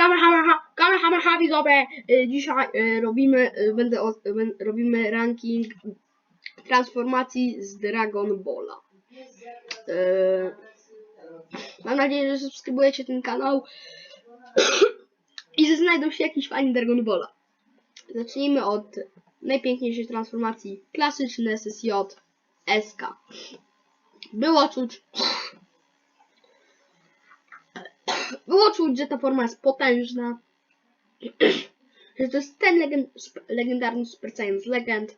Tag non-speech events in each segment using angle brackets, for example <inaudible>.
Kamehameha, Kamehameha widzowie! Y, Dzisiaj y, robimy, y, będę, robimy ranking transformacji z Dragon Balla. Mam nadzieję, że subskrybujecie ten kanał i że znajdą się jakiś fani Dragon Balla. Zacznijmy od najpiękniejszej transformacji klasyczny SSJ SK. Było czuć było czuć, że ta forma jest potężna. <clears throat> że to jest ten legend, legendarny Super Saiyan legend.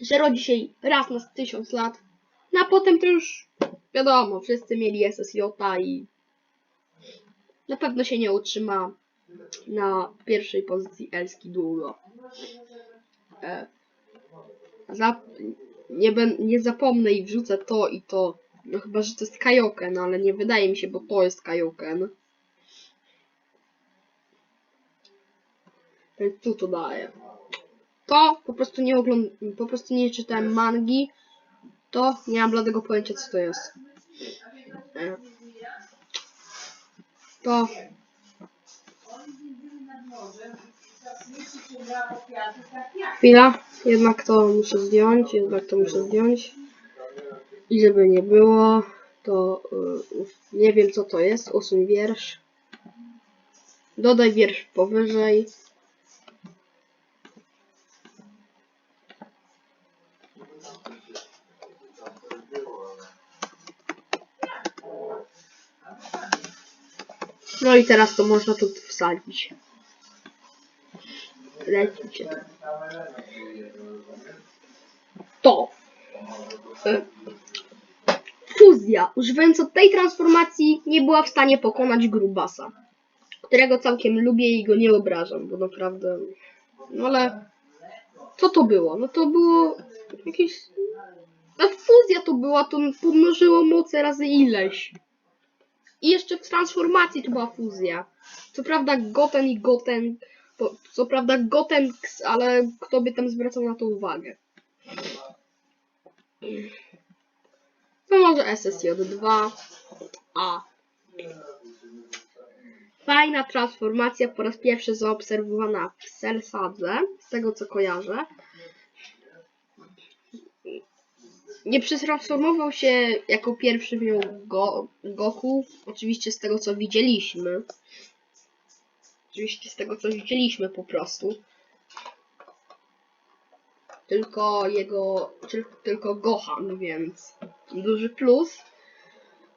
Że rodzi się raz na tysiąc lat. No a potem to już wiadomo, wszyscy mieli SSJ i na pewno się nie utrzyma na pierwszej pozycji Elski długo. E, za, nie, ben, nie zapomnę i wrzucę to i to. No chyba, że to jest Kaioken, ale nie wydaje mi się, bo to jest Kaioken. Więc tu to daję. To po prostu nie ogląd... po prostu nie czytałem mangi. To nie mam bladego pojęcia co to jest. E. To chwila, jednak to muszę zdjąć, jednak to muszę zdjąć. I żeby nie było, to y, nie wiem co to jest, usuń wiersz. Dodaj wiersz powyżej. No i teraz to można tu wsadzić. Lecicie. To. Fuzja, używając od tej transformacji, nie była w stanie pokonać Grubasa, którego całkiem lubię i go nie obrażam, bo naprawdę... No ale... Co to było? No to było jakieś... No fuzja to była, to pomnożyło moce razy ileś. I jeszcze w transformacji to była fuzja. Co prawda Goten i Goten... Co prawda Goten, ale kto by tam zwracał na to uwagę? To może SSJ2. A. Fajna transformacja po raz pierwszy zaobserwowana w Selsadze, z tego co kojarzę. Nie przetransformował się jako pierwszy w Go Goku, oczywiście z tego co widzieliśmy. Oczywiście z tego co widzieliśmy po prostu. Tylko jego, tyl- tylko Gohan, więc duży plus.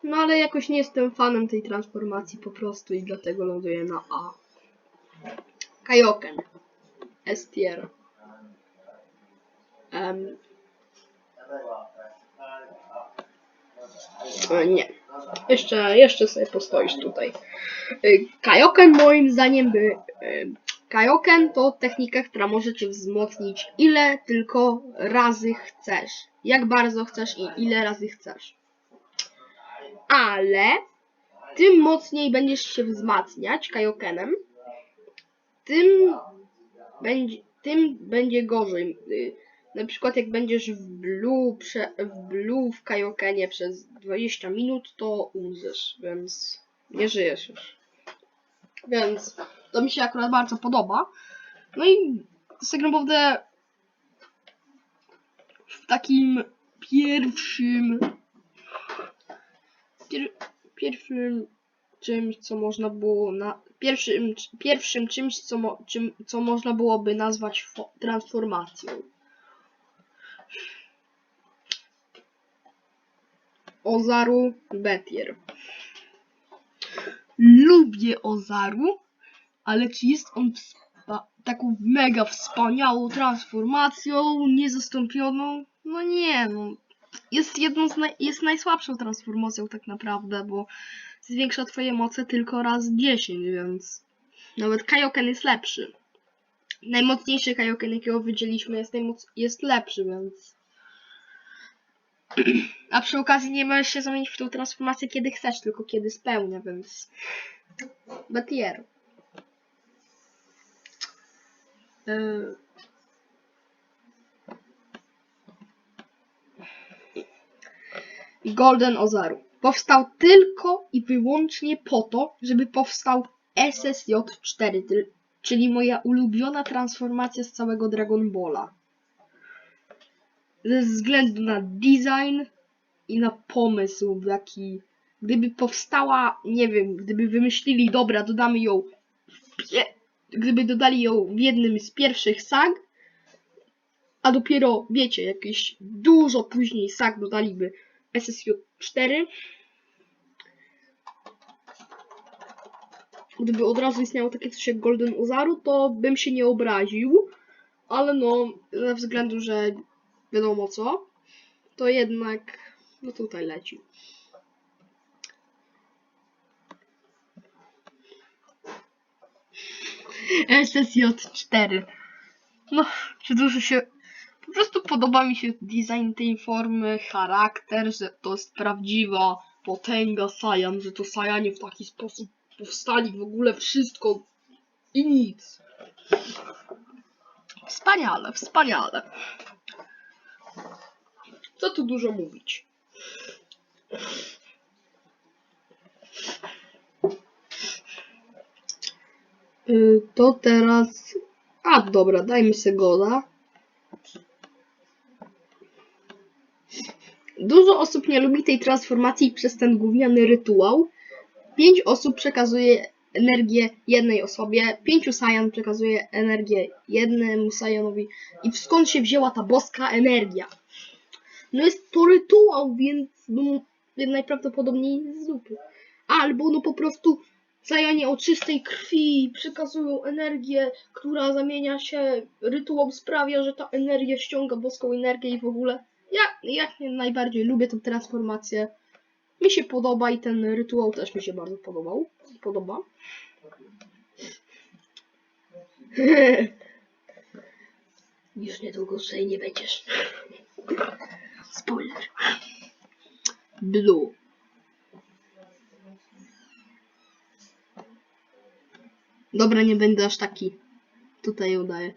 No ale jakoś nie jestem fanem tej transformacji po prostu i dlatego ląduję na A. Kaioken. S tier. Em. E, nie. Jeszcze, jeszcze sobie postoisz tutaj. Y, Kaioken moim zdaniem by... Kaioken to technika, która może cię wzmocnić ile tylko razy chcesz. Jak bardzo chcesz i ile razy chcesz. Ale tym mocniej będziesz się wzmacniać Kaiokenem, tym będzie, tym będzie gorzej. Y, Na przykład jak będziesz w blue, prze, w blue w Kaiokenie przez 20 minut, to umrzesz, więc nie żyjesz już. Więc to mi się akurat bardzo podoba. No i tak naprawdę w takim pierwszym pier, pierwszym czymś, co można było na pierwszym, pierwszym czymś, co, czym, co można byłoby nazwać fo, transformacją. Ozaru Betier. Lubię Ozaru, ale czy jest on taką mega wspaniałą transformacją, niezastąpioną? No nie, no. Jest jedną z naj- jest najsłabszą transformacją tak naprawdę, bo zwiększa twoje moce tylko raz 10, więc nawet Kaioken jest lepszy. Najmocniejszy Kaioken, jakiego widzieliśmy, jest, jest lepszy, więc... <clears throat> A przy okazji nie możesz się zamienić w tą transformację kiedy chcesz, tylko kiedy spełnia, więc... Betier. Yy. Golden Ozaru. Powstał tylko i wyłącznie po to, żeby powstał SSJ4, ty- czyli moja ulubiona transformacja z całego Dragon Balla. Ze względu na design i na pomysł, jaki gdyby powstała, nie wiem, gdyby wymyślili, dobra, dodamy ją, w gdyby dodali ją w jednym z pierwszych sag, a dopiero, wiecie, jakieś dużo później sag dodaliby SSJ4, gdyby od razu istniało takie coś jak Golden Ozaru, to bym się nie obraził, ale no, ze względu, że wiadomo co, to jednak, no tutaj leci. SSJ4. No, dużo się. Po prostu podoba mi się design tej formy, charakter, że to jest prawdziwa potęga Saiyan, że to Saiyanie w taki sposób powstali w ogóle wszystko i nic. Wspaniale, wspaniale. Co tu dużo mówić? To teraz. A, dobra, dajmy sobie goda. Dużo osób nie lubi tej transformacji przez ten gówniany rytuał. Pięć osób przekazuje energię jednej osobie, pięciu Saiyan przekazuje energię jednemu Saiyanowi. I skąd się wzięła ta boska energia? No jest to rytuał, więc no, najprawdopodobniej z zupy. Albo no po prostu Saiyanie o czystej krwi przekazują energię, która zamienia się, rytuał sprawia, że ta energia ściąga boską energię i w ogóle. Ja, ja najbardziej lubię tę transformację. Mi się podoba i ten rytuał też mi się bardzo podobał. Podoba. <laughs> Już niedługo tutaj nie będziesz. Spoiler. Blue. Dobra, nie będę aż taki. Tutaj udaję.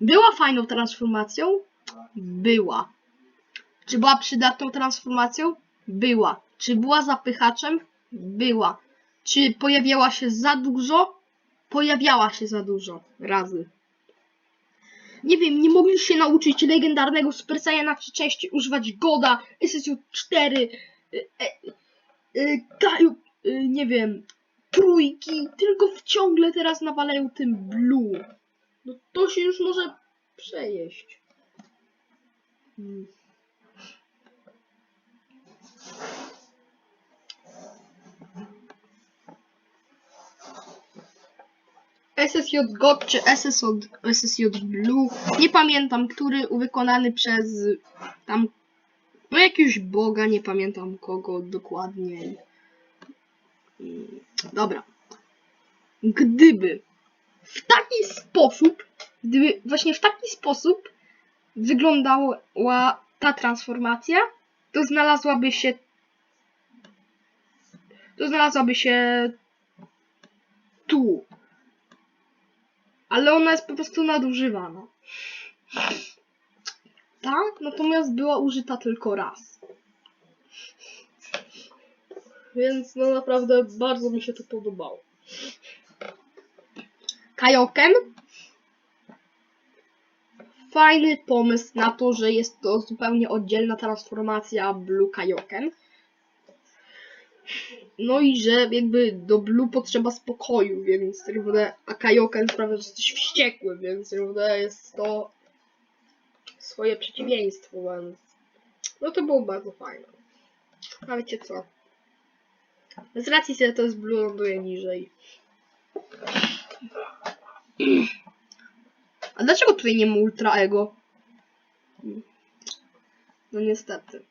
Była fajną transformacją? Była. Czy była przydatną transformacją? Była. Czy była zapychaczem? Była. Czy pojawiała się za dużo? Pojawiała się za dużo razy. Nie wiem, nie mogli się nauczyć legendarnego Super Saiyana czy częściej używać Goda, SSU-4, y, e, y, Kaju, y, nie wiem, trójki, tylko ciągle teraz nawalają tym blue. No to się już może przejeść. Hmm. SSJ God czy SSJ, SSJ Blue, nie pamiętam, który wykonany przez tam, no jakiegoś boga, nie pamiętam kogo dokładnie. Mm, Dobra. Gdyby w taki sposób, gdyby właśnie w taki sposób wyglądała ta transformacja, to znalazłaby się to znalazłaby się tu. Ale ona jest po prostu nadużywana. Tak, natomiast była użyta tylko raz. Więc no naprawdę bardzo mi się to podobało. Kajoken. Fajny pomysł na to, że jest to zupełnie oddzielna transformacja Blue Kajoken. No i że jakby do Blue potrzeba spokoju, więc tak naprawdę, a Kajoken sprawia, że jesteś wściekły, więc tak naprawdę jest to swoje przeciwieństwo, więc no to było bardzo fajne. A wiecie co? Z racji, że to jest Blue ląduje niżej. A dlaczego tutaj nie ma Ultra Ego? No niestety.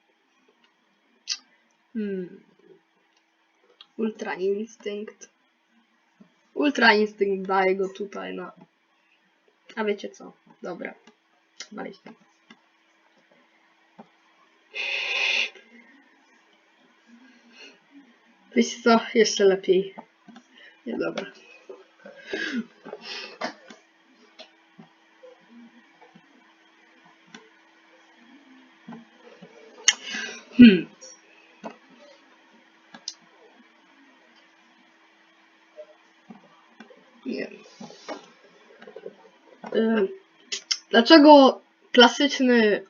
Hmm. Ultra Instynkt. Ultra Instynkt daje go tutaj na... A wiecie co? Dobra. Walić Wiecie co? Jeszcze lepiej. Nie, dobra. Hmm. Nie. Dlaczego klasyczny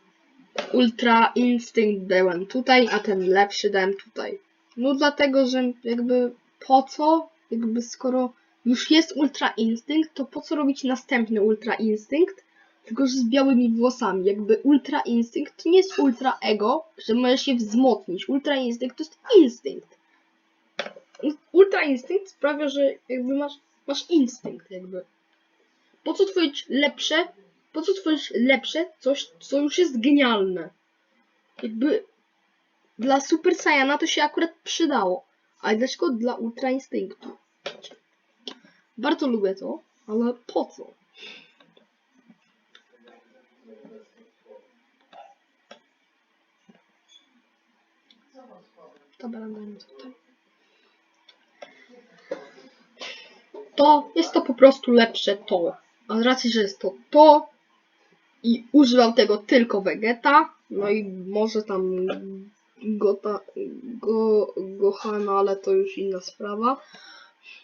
Ultra Instinct dałem tutaj, a ten lepszy dałem tutaj? No dlatego, że jakby po co? Jakby skoro już jest Ultra Instinct, to po co robić następny Ultra Instinct? Tylko, że z białymi włosami. Jakby Ultra Instinct to nie jest Ultra Ego, że możesz się wzmocnić. Ultra Instinct to jest instynkt. Ultra Instynkt sprawia, że jakby masz, masz instynkt jakby. Po co tworzyć lepsze? Po co tworzyć lepsze coś, co już jest genialne? Jakby dla Super Saiyana to się akurat przydało. Ale dlaczego dla Ultra Instynktu? Bardzo lubię to, ale po co? Dobra. To jest to po prostu lepsze to. A z racji, że jest to to i używam tego tylko Vegeta, no i może tam Gota, go, Gohana, ale to już inna sprawa.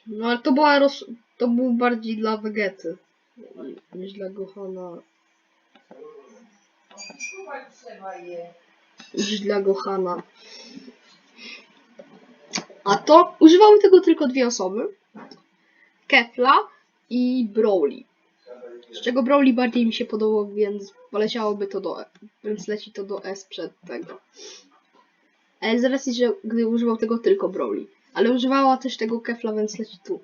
No ale to była roz, to był bardziej dla Vegety niż dla Gohana. Niż dla Gohana. A to używały tego tylko dwie osoby. Kefla i Broly. Z czego Broly bardziej mi się podobał, więc poleciałoby to do E, więc leci to do S przed tego. Ale z racji, że gdy używał tego tylko Broly. Ale używała też tego Kefla, więc leci tu.